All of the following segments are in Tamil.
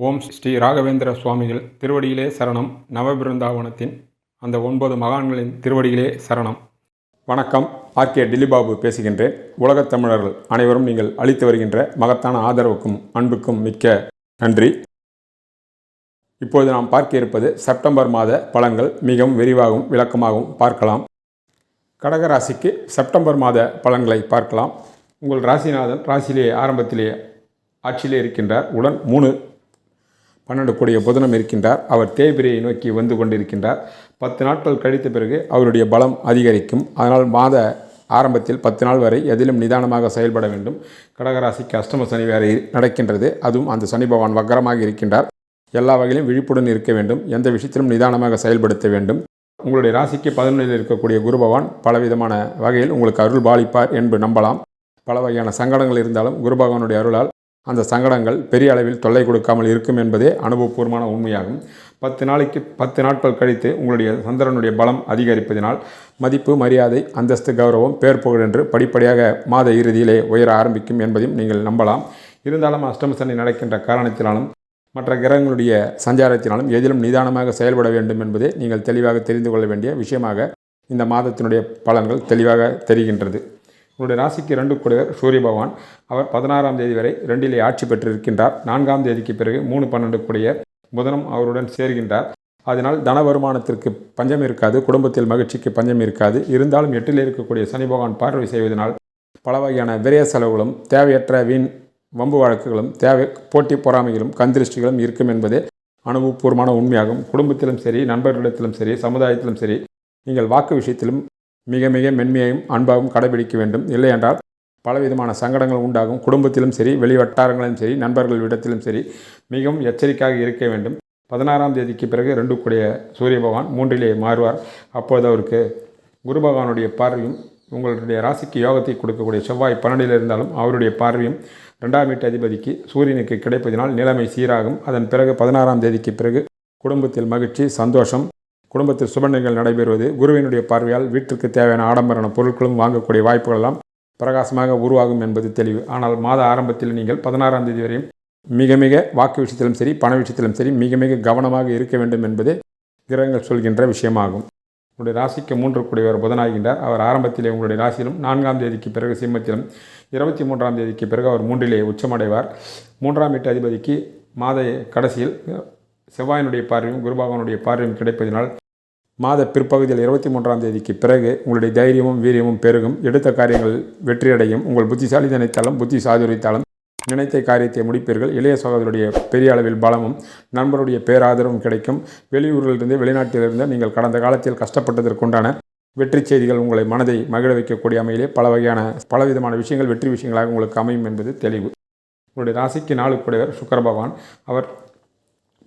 ஓம் ஸ்ரீ ராகவேந்திர சுவாமிகள் திருவடியிலே சரணம். நவபிருந்தாவனத்தின் அந்த ஒன்பது மகான்களின் திருவடியிலே சரணம். வணக்கம். ஆர்கே டில்லிபாபு பேசுகின்றேன். உலகத் தமிழர்கள் அனைவரும் நீங்கள் அளித்து வருகின்ற மகத்தான ஆதரவுக்கும் அன்புக்கும் மிக்க நன்றி. இப்பொழுது நாம் பார்க்க இருப்பது செப்டம்பர் மாத பலன்கள் மிகவும் விரிவாகவும் விளக்கமாகவும் பார்க்கலாம். கடகராசிக்கு செப்டம்பர் மாத பலன்களை பார்க்கலாம். உங்கள் ராசிநாதன் ராசியிலேயே ஆரம்பத்திலேயே ஆட்சியிலே இருக்கின்றார். உடன் மூணு பன்னெண்டு கூடிய புதனம் இருக்கின்றார். அவர் தேய்பிரையை நோக்கி வந்து கொண்டிருக்கின்றார். பத்து நாட்கள் கழித்த பிறகு அவருடைய பலம் அதிகரிக்கும். அதனால் மாத ஆரம்பத்தில் பத்து நாள் வரை எதிலும் நிதானமாக செயல்பட வேண்டும். கடகராசிக்கு அஷ்டம சனி வேறு நடக்கின்றது. அதுவும் அந்த சனி பகவான் வக்கரமாக இருக்கின்றார். எல்லா வகையிலும் விழிப்புடன் இருக்க வேண்டும். எந்த விஷயத்திலும் நிதானமாக செயல்படுத்த வேண்டும். உங்களுடைய ராசிக்கு பதினொன்றில் இருக்கக்கூடிய குரு பகவான் பலவிதமான வகையில் உங்களுக்கு அருள் பாலிப்பார் என்று நம்பலாம். பல வகையான சங்கடங்கள் இருந்தாலும் குரு பகவானுடைய அருளால் அந்த சங்கடங்கள் பெரிய அளவில் தொல்லை கொடுக்காமல் இருக்கும் என்பதே அனுபவபூர்வமான உண்மையாகும். பத்து நாளைக்கு பத்து நாட்கள் கழித்து உங்களுடைய சந்திரனுடைய பலம் அதிகரிப்பதினால் மதிப்பு மரியாதை அந்தஸ்து கௌரவம் பேர் புகழ் என்று படிப்படியாக மாத இறுதியிலே உயர ஆரம்பிக்கும் என்பதையும் நீங்கள் நம்பலாம். இருந்தாலும் அஷ்டம சனி நடக்கின்ற காரணத்தினாலும் மற்ற கிரகங்களுடைய சஞ்சாரத்தினாலும் எதிலும் நிதானமாக செயல்பட வேண்டும் என்பதே நீங்கள் தெளிவாக தெரிந்து கொள்ள வேண்டிய விஷயமாக இந்த மாதத்தினுடைய பலன்கள் தெளிவாக தெரிகின்றது. உங்களுடைய ராசிக்கு ரெண்டு கூடியவர் சூரிய பகவான். அவர் பதினாறாம் தேதி வரை ரெண்டிலே ஆட்சி பெற்றிருக்கின்றார். நான்காம் தேதிக்கு பிறகு மூணு பன்னெண்டு கூடிய புதனம் அவருடன் சேர்கின்றார். அதனால் தன வருமானத்திற்கு பஞ்சம் இருக்காது குடும்பத்தில் மகிழ்ச்சிக்கு பஞ்சம் இருக்காது. இருந்தாலும் எட்டில் இருக்கக்கூடிய சனி பகவான் பார்வை செய்வதனால் பல வகையான விரய செலவுகளும் தேவையற்ற வீண் வம்பு வழக்குகளும் தேவை போட்டி பொறாமைகளும் கந்திருஷ்டிகளும் இருக்கும் என்பதே அனுபவபூர்வமான உண்மையாகும். குடும்பத்திலும் சரி நண்பர்களிடத்திலும் சரி சமுதாயத்திலும் சரி நீங்கள் வாக்கு விஷயத்திலும் மிக மிக மென்மையையும் அன்பாகவும் கடைபிடிக்க வேண்டும். இல்லை என்றால் பலவிதமான சங்கடங்கள் உண்டாகும். குடும்பத்திலும் சரி வெளிவட்டாரங்களிலும் சரி நண்பர்கள் இடத்திலும் சரி மிகவும் எச்சரிக்கையாக இருக்க வேண்டும். பதினாறாம் தேதிக்கு பிறகு ரெண்டு கூடிய சூரிய பகவான் மூன்றிலே மாறுவார். அப்போது அவருக்கு குரு பகவானுடைய பார்வையும் உங்களுடைய ராசிக்கு யோகத்தை கொடுக்கக்கூடிய செவ்வாய் பன்னெண்டில் இருந்தாலும் அவருடைய பார்வையும் ரெண்டாம் வீட்டு அதிபதிக்கு சூரியனுக்கு கிடைப்பதினால் நிலைமை சீராகும். அதன் பிறகு பதினாறாம் தேதிக்கு பிறகு குடும்பத்தில் மகிழ்ச்சி சந்தோஷம் குடும்பத்தில் சுபநிகள் நடைபெறுவது குருவினுடைய பார்வையால் வீட்டிற்கு தேவையான ஆடம்பரான பொருட்களும் வாங்கக்கூடிய வாய்ப்புகளெல்லாம் பிரகாசமாக உருவாகும் என்பது தெளிவு. ஆனால் மாத ஆரம்பத்தில் நீங்கள் பதினாறாம் தேதி வரையும் மிக மிக வாக்கு விஷயத்திலும் சரி பண விஷயத்திலும் சரி மிக மிக கவனமாக இருக்க வேண்டும் என்பதே கிரகங்கள் சொல்கின்ற விஷயமாகும். உங்களுடைய ராசிக்கு மூன்று கூடியவர் புதனாகின்றார். அவர் ஆரம்பத்திலே உங்களுடைய ராசியிலும் நான்காம் தேதிக்கு பிறகு சிம்மத்திலும் இருபத்தி மூன்றாம் தேதிக்கு பிறகு அவர் மூன்றிலே உச்சமடைவார். மூன்றாம் வீட்டு அதிபதிக்கு மாத கடைசியில் செவ்வாயினுடைய பார்வையும் குருபாகவனுடைய பார்வையும் கிடைப்பதினால் மாத பிற்பகுதியில் இருபத்தி மூன்றாம் தேதிக்கு பிறகு உங்களுடைய தைரியமும் வீரியமும் பெருகும். எடுத்த காரியங்கள் வெற்றியடையும். உங்கள் புத்திசாலி நினைத்தாலும் புத்தி சாதுரித்தாலும் நினைத்த காரியத்தை முடிப்பீர்கள். இளைய சகோதரருடைய பெரிய அளவில் பலமும் நண்பருடைய பேராதரவும் கிடைக்கும். வெளியூரிலிருந்து வெளிநாட்டிலிருந்து நீங்கள் கடந்த காலத்தில் கஷ்டப்பட்டதற்குண்டான வெற்றி செய்திகள் உங்களை மனதை மகிழ வைக்கக்கூடிய அமையிலே பல வகையான பலவிதமான விஷயங்கள் வெற்றி விஷயங்களாக உங்களுக்கு அமையும் என்பது தெளிவு. உங்களுடைய ராசிக்கு நாளுக்குடையவர் சுக்கர பகவான். அவர்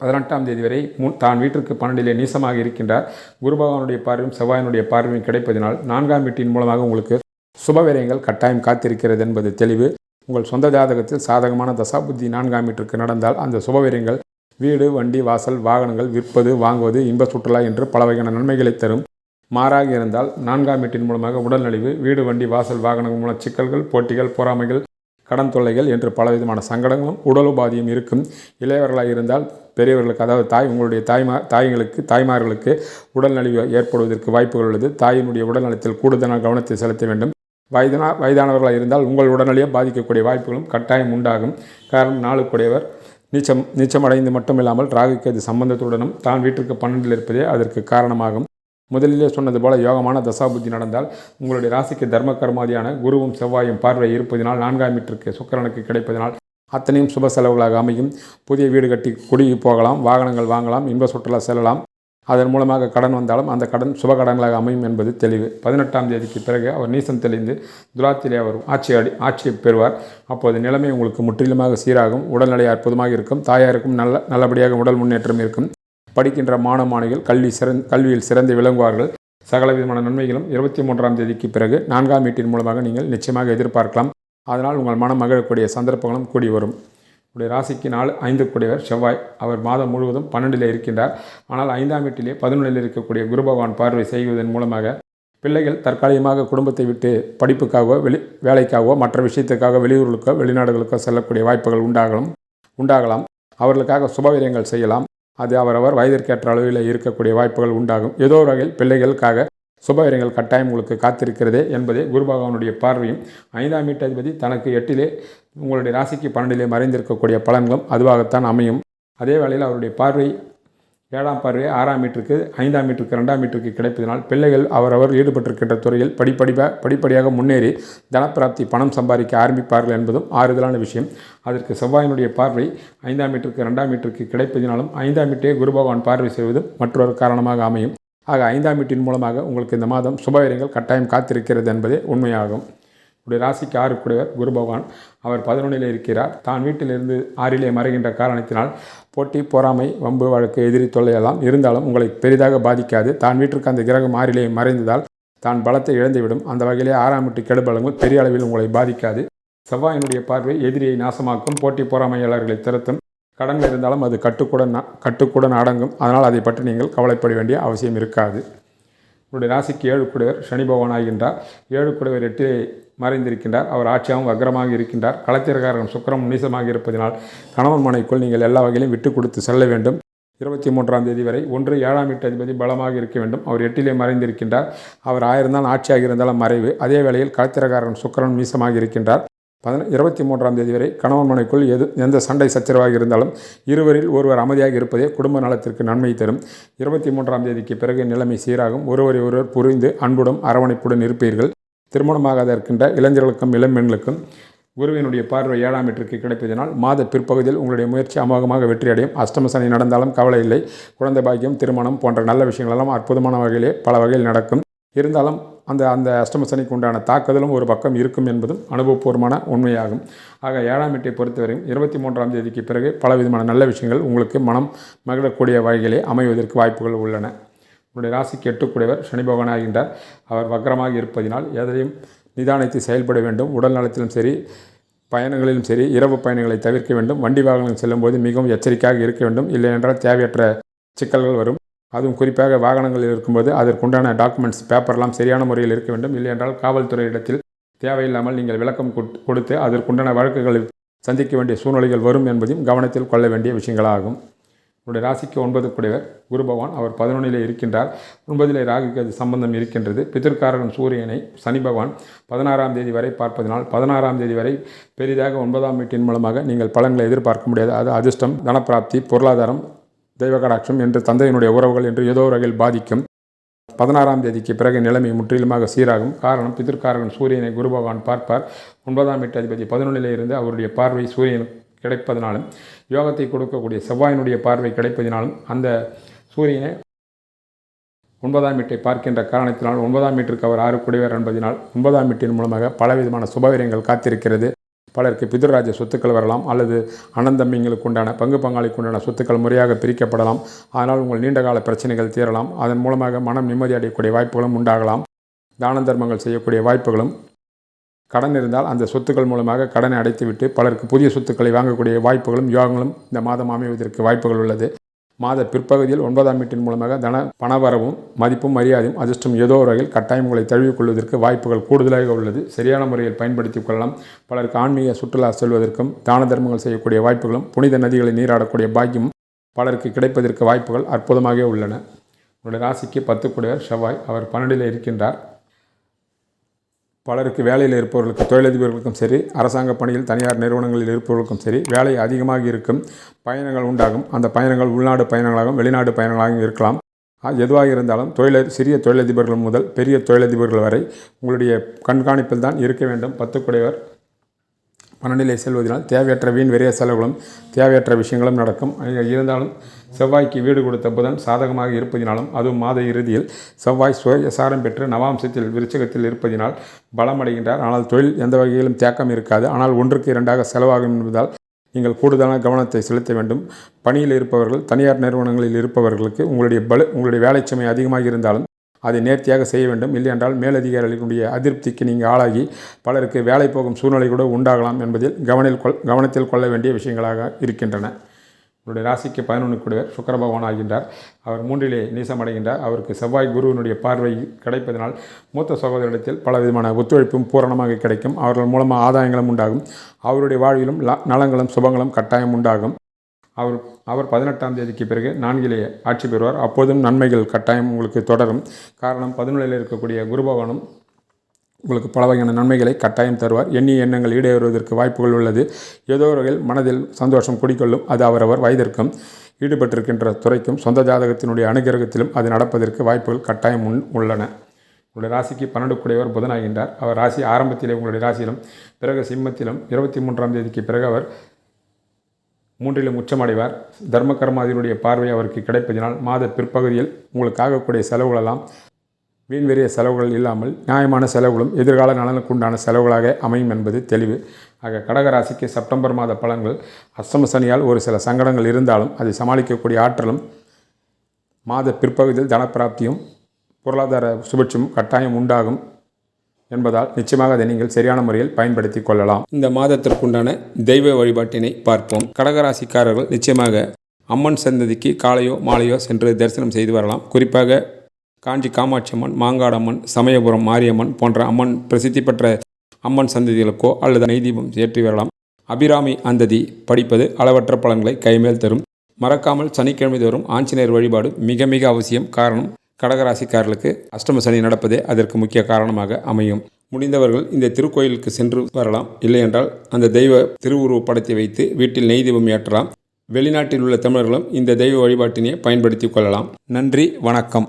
பதினெட்டாம் தேதி வரை முன் தான் வீட்டிற்கு பன்னெண்டிலே நீசமாக இருக்கின்றார். குரு பகவானுடைய பார்வையும் செவ்வாயினுடைய பார்வையும் கிடைப்பதனால் நான்காம் வீட்டின் மூலமாக உங்களுக்கு சுபவிரயங்கள் கட்டாயம் காத்திருக்கிறது என்பது தெளிவு. உங்கள் சொந்த ஜாதகத்தில் சாதகமான தசாபுத்தி நான்காம் வீட்டிற்கு நடந்தால் அந்த சுபவிரயங்கள் வீடு வண்டி வாசல் வாகனங்கள் விற்பது வாங்குவது இன்ப சுற்றுலா என்று பல வகையான நன்மைகளை தரும். மாறாக இருந்தால் நான்காம் வீட்டின் மூலமாக உடல்நலிவு வீடு வண்டி வாசல் வாகனங்கள் மூலம் சிக்கல்கள் போட்டிகள் பொறாமைகள் கடன் தொல்லைகள் என்று பலவிதமான சங்கடங்களும் உடல் உபாதியும் இருக்கும். இளையவர்களாக இருந்தால் பெரியவர்களுக்கு அதாவது தாய் உங்களுடைய தாய்மா தாய்களுக்கு தாய்மார்களுக்கு உடல்நலிவு ஏற்படுவதற்கு வாய்ப்புகள் உள்ளது. தாயினுடைய உடல்நலத்தில் கூடுதலான கவனத்தை செலுத்த வேண்டும். வயதான வயதானவர்களாக இருந்தால் உங்கள் உடல்நிலையை பாதிக்கக்கூடிய வாய்ப்புகளும் கட்டாயம் உண்டாகும். காரணம் நாளுக்குடையவர். நீச்சம் நீச்சமடைந்து மட்டுமில்லாமல் ராகுக்கு அது சம்பந்தத்துடனும் தான் வீட்டிற்கு பன்னெண்டில் இருப்பதே அதற்கு காரணமாகும். முதலிலே சொன்னது போல யோகமான தசாபுத்தி நடந்தால் உங்களுடைய ராசிக்கு தர்ம கர்மாதியான குருவும் செவ்வாயும் பார்வை இருப்பதினால் நான்காம் வீட்டிற்கு சுக்கரனுக்கு கிடைப்பதனால் அத்தனையும் சுப செலவுகளாக அமையும். புதிய வீடு கட்டி குடிக்கு போகலாம் வாகனங்கள் வாங்கலாம் இன்ப சுற்றுலா செல்லலாம். அதன் மூலமாக கடன் வந்தாலும் அந்த கடன் சுப கடன்களாக அமையும் என்பது தெளிவு. பதினெட்டாம் தேதிக்கு பிறகு அவர் நீசம் தெளிந்து துலாத்திலே அவர் ஆட்சி அடி ஆட்சியை பெறுவார். அப்போது நிலைமை உங்களுக்கு முற்றிலுமாக சீராகும் உடல்நிலை அற்புதமாக இருக்கும் தாயாருக்கும் நல்ல நல்லபடியாக உடல் முன்னேற்றம் இருக்கும். படிக்கின்ற மாணவ மாணவிகள் கல்வி சிறந் கல்வியில் சிறந்து விளங்குவார்கள். சகல விதமான நன்மைகளும் இருபத்தி மூன்றாம் தேதிக்கு பிறகு நான்காம் வீட்டின் மூலமாக நீங்கள் நிச்சயமாக எதிர்பார்க்கலாம். அதனால் உங்கள் மனம் மகிழக்கூடிய சந்தர்ப்பங்களும் கூடி வரும். உடைய ராசிக்கு நாள் ஐந்து கூடியவர் செவ்வாய். அவர் மாதம் முழுவதும் பன்னெண்டில் இருக்கின்றார். ஆனால் ஐந்தாம் வீட்டிலே பதினொன்றில் இருக்கக்கூடிய குரு பகவான் பார்வை செய்வதன் மூலமாக பிள்ளைகள் தற்காலிகமாக குடும்பத்தை விட்டு படிப்புக்காகவோ வெளி வேலைக்காகவோ மற்ற விஷயத்துக்காக வெளியூர்களுக்கோ வெளிநாடுகளுக்கோ செல்லக்கூடிய வாய்ப்புகள் உண்டாகலாம் உண்டாகலாம். அவர்களுக்காக சுபவிரயங்கள் செய்யலாம். அது அவரவர் வயதிற்கேற்ற அளவில் இருக்கக்கூடிய வாய்ப்புகள் உண்டாகும். ஏதோ ஒரு வகையில் பிள்ளைகளுக்காக சுபகரியங்கள் கட்டாயம் உங்களுக்கு காத்திருக்கிறதே என்பதே குருபகவானுடைய பார்வையும். ஐந்தாம் வீட்டாதிபதி தனக்கு எட்டிலே உங்களுடைய ராசிக்கு பன்னெண்டிலே மறைந்திருக்கக்கூடிய பலன்களும் அதுவாகத்தான் அமையும். அதே வேளையில் அவருடைய பார்வை ஏழாம் பார்வை ஆறாம் மீட்டருக்கு ஐந்தாம் மீட்டருக்கு ரெண்டாம் மீட்டருக்கு கிடைப்பதனால் பிள்ளைகள் அவரவர் ஈடுபட்டிருக்கின்ற துறையில் படிப்படிப்பாக படிப்படியாக முன்னேறி தனப்பிராப்தி பணம் சம்பாதிக்க ஆரம்பிப்பார்கள் என்பதும் ஆறுதலான விஷயம். அதற்கு செவ்வாயினுடைய பார்வை ஐந்தாம் மீட்டருக்கு ரெண்டாம் மீட்டருக்கு கிடைப்பதினாலும் ஐந்தாம் மீட்டே குரு பகவான் பார்வை செய்வதும் மற்றொரு காரணமாக அமையும். ஆக ஐந்தாம் மீட்டின் மூலமாக உங்களுக்கு இந்த மாதம் சுபவீரங்கள் கட்டாயம் காத்திருக்கிறது என்பதே உண்மையாகும். உடைய ராசிக்கு ஆறுக்குடையவர் குரு பகவான் அவர் பதினொன்றில் இருக்கிறார். தான் வீட்டிலிருந்து ஆறிலே மறைகின்ற காரணத்தினால் போட்டி பொறாமை வம்பு வழக்கு எதிரி தொல்லையெல்லாம் இருந்தாலும் உங்களை பெரிதாக பாதிக்காது. தான் வீட்டிற்கு அந்த கிரகம் ஆறிலே மறைந்ததால் தான் பலத்தை இழந்துவிடும். அந்த வகையிலே ஆறாம் வீட்டு கெடுபலங்கள் பெரிய அளவில் உங்களை பாதிக்காது. செவ்வாயினுடைய பார்வை எதிரியை நாசமாக்கும் போட்டி பொறாமையாளர்களை திறத்தும் கடன் இருந்தாலும் அது கட்டுக்குடன் கட்டுக்குடன் அடங்கும். அதனால் அதை பற்றி நீங்கள் கவலைப்பட வேண்டிய அவசியம் இருக்காது. உங்களுடைய ராசிக்கு ஏழு குடைவர் சனி பகவான் ஆகின்றார். ஏழு குடைவர் எட்டிலே மறைந்திருக்கின்றார். அவர் ஆட்சியாகவும் அக்ரமாக இருக்கின்றார். களத்திரகாரன் சுக்கரம் நீசமாக இருப்பதனால் கணவன் மனைக்குள் நீங்கள் எல்லா வகையிலும் விட்டு கொடுத்து செல்ல வேண்டும். இருபத்தி மூன்றாம் தேதி வரை ஒன்று ஏழாம் எட்டு அதிபதி பலமாக இருக்க வேண்டும். அவர் எட்டிலே மறைந்திருக்கின்றார். அவர் ஆயிருந்தால் ஆட்சியாக இருந்தாலும் மறைவு. அதே வேளையில் களத்திரகாரன் சுக்கரன் மீசமாக இருக்கின்றார். பதின இருபத்தி மூன்றாம் தேதி வரை கணவன் மனைக்குள் எது எந்த சண்டை சச்சரவாக இருந்தாலும் இருவரில் ஒருவர் அமைதியாக இருப்பதே குடும்ப நலத்திற்கு நன்மை தரும். இருபத்தி மூன்றாம் தேதிக்கு பிறகு நிலைமை சீராகும். ஒருவரை ஒருவர் புரிந்து அன்புடன் அரவணைப்புடன் இருப்பீர்கள். திருமணமாகாத இருக்கின்ற இளைஞர்களுக்கும் இளம்பெண்களுக்கும் குருவினுடைய பார்வை ஏழாம் மீட்டருக்கு கிடைப்பதனால் மாத பிற்பகுதியில் உங்களுடைய முயற்சி அமோகமாக வெற்றியடையும். அஷ்டம சனி நடந்தாலும் கவலை இல்லை. குழந்தை பாக்கியம் திருமணம் போன்ற நல்ல விஷயங்களெல்லாம் அற்புதமான வகையிலே பல வகையில் நடக்கும். இருந்தாலும் அந்த அந்த அஷ்டம சனிக்கு உண்டான தாக்குதலும் ஒரு பக்கம் இருக்கும் என்பதும் அனுபவபூர்வமான உண்மையாகும். ஆக ஏழாம் வீட்டை பொறுத்தவரையும் இருபத்தி மூன்றாம் தேதிக்கு பிறகு பலவிதமான நல்ல விஷயங்கள் உங்களுக்கு மனம் மகிழக்கூடிய வகையிலே அமைவதற்கு வாய்ப்புகள் உள்ளன. உங்களுடைய ராசிக்கு எட்டுக்குடையவர் சனி பகவான் ஆகின்றார். அவர் வக்கரமாக இருப்பதினால் எதையும் நிதானித்து செயல்பட வேண்டும். உடல் நலத்திலும் சரி பயணங்களிலும் சரி இரவு பயணங்களை தவிர்க்க வேண்டும். வண்டி வாகனங்கள் செல்லும்போது மிகவும் எச்சரிக்கையாக இருக்க வேண்டும். இல்லை என்றால் தேவையற்ற சிக்கல்கள் வரும். அதுவும் குறிப்பாக வாகனங்களில் இருக்கும்போது அதற்குண்டான டாக்குமெண்ட்ஸ் பேப்பர்லாம் சரியான முறையில் இருக்க வேண்டும். இல்லையென்றால் காவல்துறை காவல்துறையிடத்தில் தேவையில்லாமல் நீங்கள் விளக்கம் கொடுத்து அதற்குண்டான வழக்குகளை சந்திக்க வேண்டிய சூழ்நிலைகள் வரும் என்பதையும் கவனத்தில் கொள்ள வேண்டிய விஷயங்களாகும். உங்களுடைய ராசிக்கு ஒன்பது குடைவர் குரு பகவான். அவர் பதினொன்றிலே இருக்கின்றார். ஒன்பதிலே ராகுக்கு அது சம்பந்தம் இருக்கின்றது. பித்திருக்காரகன் சூரியனை சனி பகவான் பதினாறாம் தேதி வரை பார்ப்பதனால் பதினாறாம் தேதி வரை பெரிதாக ஒன்பதாம் வீட்டின் மூலமாக நீங்கள் பலன்களை எதிர்பார்க்க முடியாது. அது அதிர்ஷ்டம் தனப்பிராப்தி பொருளாதாரம் தெய்வகடாட்சம் என்று தந்தையினுடைய உறவுகள் என்று ஏதோ வகையில் பாதிக்கும். பதினாறாம் தேதிக்கு பிறகு நிலைமை முற்றிலுமாக சீராகும். காரணம் பிதிர்காரகன் சூரியனை குரு பகவான் பார்ப்பார். ஒன்பதாம் எட்டு அதிபதி பதினொன்றிலே இருந்து அவருடைய பார்வை சூரியன் கிடைப்பதனாலும் யோகத்தை கொடுக்கக்கூடிய செவ்வாயினுடைய பார்வை கிடைப்பதினாலும் அந்த சூரியனை ஒன்பதாம் வீட்டை பார்க்கின்ற காரணத்தினால் ஒன்பதாம் வீட்டிற்கு அவர் ஆறு குடிவர் என்பதனால் ஒன்பதாம் வீட்டின் மூலமாக பலவிதமான சுபவீரியங்கள் காத்திருக்கிறது. பலருக்கு பிதுராஜ சொத்துக்கள் வரலாம் அல்லது அனந்தம்பிங்களுக்கு உண்டான பங்கு பங்காளிக்கு உண்டான சொத்துக்கள் முறையாக பிரிக்கப்படலாம். ஆனால் உங்கள் நீண்டகால பிரச்சனைகள் தீரலாம். அதன் மூலமாக மனம் நிம்மதி அடையக்கூடிய வாய்ப்புகளும் உண்டாகலாம். தான தர்மங்கள் செய்யக்கூடிய வாய்ப்புகளும் கடன் இருந்தால் அந்த சொத்துக்கள் மூலமாக கடனை அடைத்துவிட்டு பலருக்கு புதிய சொத்துக்களை வாங்கக்கூடிய வாய்ப்புகளும் யோகங்களும் இந்த மாதம் அமைவதற்கு வாய்ப்புகள் உள்ளது. மாத பிற்பகுதியில் ஒன்பதாம் வீட்டின் மூலமாக தன பணவரவும் மதிப்பும் மரியாதையும் அதிர்ஷ்டம் ஏதோ ஒரு வகையில் கட்டாயம் உங்களை தழுவிக்கொள்வதற்கு வாய்ப்புகள் கூடுதலாக உள்ளது. சரியான முறையில் பயன்படுத்திக் கொள்ளலாம். பலருக்கு ஆன்மீக சுற்றுலா செல்வதற்கும் தான தர்மங்கள் செய்யக்கூடிய வாய்ப்புகளும் புனித நதிகளை நீராடக்கூடிய பாக்கியம் பலருக்கு கிடைப்பதற்கு வாய்ப்புகள் அற்புதமாக உள்ளன. உங்களுடைய ராசிக்கு பத்து கூடியவர் செவ்வாய் அவர் பன்னெண்டில் இருக்கின்றார். பலருக்கு வேலையில் இருப்பவர்களுக்கு தொழிலதிபர்களுக்கும் சரி அரசாங்க பணியில் தனியார் நிறுவனங்களில் இருப்பவர்களுக்கும் சரி வேலை அதிகமாக இருக்கும் பயணங்கள் உண்டாகும். அந்த பயணங்கள் உள்நாடு பயணங்களாகவும் வெளிநாடு பயணங்களாகவும் இருக்கலாம். எதுவாக இருந்தாலும் தொழில சிறிய தொழிலதிபர்கள் முதல் பெரிய தொழிலதிபர்கள் வரை உங்களுடைய கண்காணிப்பில் தான் இருக்க வேண்டும். பத்துக்குடையவர் பன்னெண்டிலே செல்வதனால் தேவையற்ற வீண் விரைய செலவுகளும் தேவையற்ற விஷயங்களும் நடக்கும். இருந்தாலும் செவ்வாய்க்கு வீடு கொடுத்த புதன் சாதகமாக இருப்பதினாலும் அதுவும் மாத இறுதியில் செவ்வாய் சுயசாரம் பெற்று நவாம்சத்தில் விருச்சகத்தில் இருப்பதினால் பலமடைகின்றார். ஆனால் தொழில் எந்த வகையிலும் தேக்கம் இருக்காது. ஆனால் ஒன்றுக்கு இரண்டாக செலவாகும் என்பதால் நீங்கள் கூடுதலான கவனத்தை செலுத்த வேண்டும். பணியில் இருப்பவர்கள் தனியார் நிறுவனங்களில் இருப்பவர்களுக்கு உங்களுடைய பல உங்களுடைய வேலை சுமை அதிகமாக இருந்தாலும் அதை நேர்த்தியாக செய்ய வேண்டும். இல்லையென்றால் மேலதிகாரிகளுடைய அதிருப்திக்கு நீங்கள் ஆளாகி பலருக்கு வேலை போகும் சூழ்நிலை கூட உண்டாகலாம் என்பதில் கவனில் கொள் கவனத்தில் கொள்ள வேண்டிய விஷயங்களாக இருக்கின்றன. உங்களுடைய ராசிக்கு பதினொன்று கூடியவர் சுக்கர பகவான் ஆகின்றார். அவர் மூன்றிலே நீசமடைகின்றார் அவருக்கு செவ்வாய் குருவினுடைய பார்வை கிடைப்பதனால் மூத்த சகோதரிடத்தில் பல விதமான ஒத்துழைப்பும் பூரணமாக கிடைக்கும். அவர்கள் மூலமாக ஆதாயங்களும் உண்டாகும். அவருடைய வாழ்விலும் நலங்களும் சுபங்களும் கட்டாயம் உண்டாகும். அவர் அவர் பதினெட்டாம் தேதிக்கு பிறகு நான்கிலே ஆட்சி பெறுவார். அப்போதும் நன்மைகள் கட்டாயம் உங்களுக்கு தொடரும். காரணம் பதினொழில் இருக்கக்கூடிய குருபவனம் உங்களுக்கு பல வகையான நன்மைகளை கட்டாயம் தருவார். எண்ணிய எண்ணங்கள் ஈடேறுவதற்கு வாய்ப்புகள் உள்ளது. ஏதோ வகையில் மனதில் சந்தோஷம் குடிக்கொள்ளும் அது அவரவர் வயதிற்கும் ஈடுபட்டிருக்கின்ற துறைக்கும் சொந்த ஜாதகத்தினுடைய அனுகிரகத்திலும் அது நடப்பதற்கு வாய்ப்புகள் கட்டாயம் உண் உள்ளன. உங்களுடைய ராசிக்கு பன்னெண்டு கூடியவர் புதனாகின்றார். அவர் ராசி ஆரம்பத்திலே உங்களுடைய ராசியிலும் பிறகு சிம்மத்திலும் இருபத்தி மூன்றாம் தேதிக்கு பிறகு அவர் மூன்றிலும் உச்சமடைவார். தர்ம கர்மாதியினுடைய பார்வை அவருக்கு கிடைப்பதினால் மாத பிற்பகுதியில் உங்களுக்கு ஆகக்கூடிய செலவுகளெல்லாம் வீண்வெறிய செலவுகள் இல்லாமல் நியாயமான செலவுகளும் எதிர்கால நலனுக்குண்டான செலவுகளாக அமையும் என்பது தெளிவு. ஆக கடகராசிக்கு செப்டம்பர் மாத பலன்கள் அஷ்டம சனியால் ஒரு சில சங்கடங்கள் இருந்தாலும் அதை சமாளிக்கக்கூடிய ஆற்றலும் மாத பிற்பகுதியில் தனப்பிராப்தியும் பொருளாதார சுபிட்சமும் கட்டாயம் உண்டாகும். என்பதால் நிச்சயமாக அதை நீங்கள் சரியான முறையில் பயன்படுத்தி கொள்ளலாம். இந்த மாதத்திற்குண்டான தெய்வ வழிபாட்டினை பார்ப்போம். கடகராசிக்காரர்கள் நிச்சயமாக அம்மன் சந்ததிக்கு காலையோ மாலையோ சென்று தரிசனம் செய்து வரலாம். குறிப்பாக காஞ்சி காமாட்சி அம்மன் மாங்காடம்மன் சமயபுரம் மாரியம்மன் போன்ற அம்மன் பிரசித்தி பெற்ற அம்மன் சந்ததிகளுக்கோ அல்லது நெய்தீபம் ஏற்றி வரலாம். அபிராமி அந்ததி படிப்பது அளவற்ற பலன்களை கைமேல் தரும். மறக்காமல் சனிக்கிழமை தோறும் ஆஞ்சநேயர் வழிபாடு மிக மிக அவசியம். காரணம் கடகராசிக்காரர்களுக்கு அஷ்டம சனி நடப்பதே அதற்கு முக்கிய காரணமாக அமையும். முடிந்தவர்கள் இந்த திருக்கோயிலுக்கு சென்று வரலாம். இல்லையென்றால் அந்த தெய்வ திருவுருவ படத்தை வைத்து வீட்டில் நெய் தீபம் ஏற்றலாம். வெளிநாட்டில் உள்ள தமிழர்களும் இந்த தெய்வ வழிபாட்டினை பயன்படுத்திக் கொள்ளலாம். நன்றி வணக்கம்.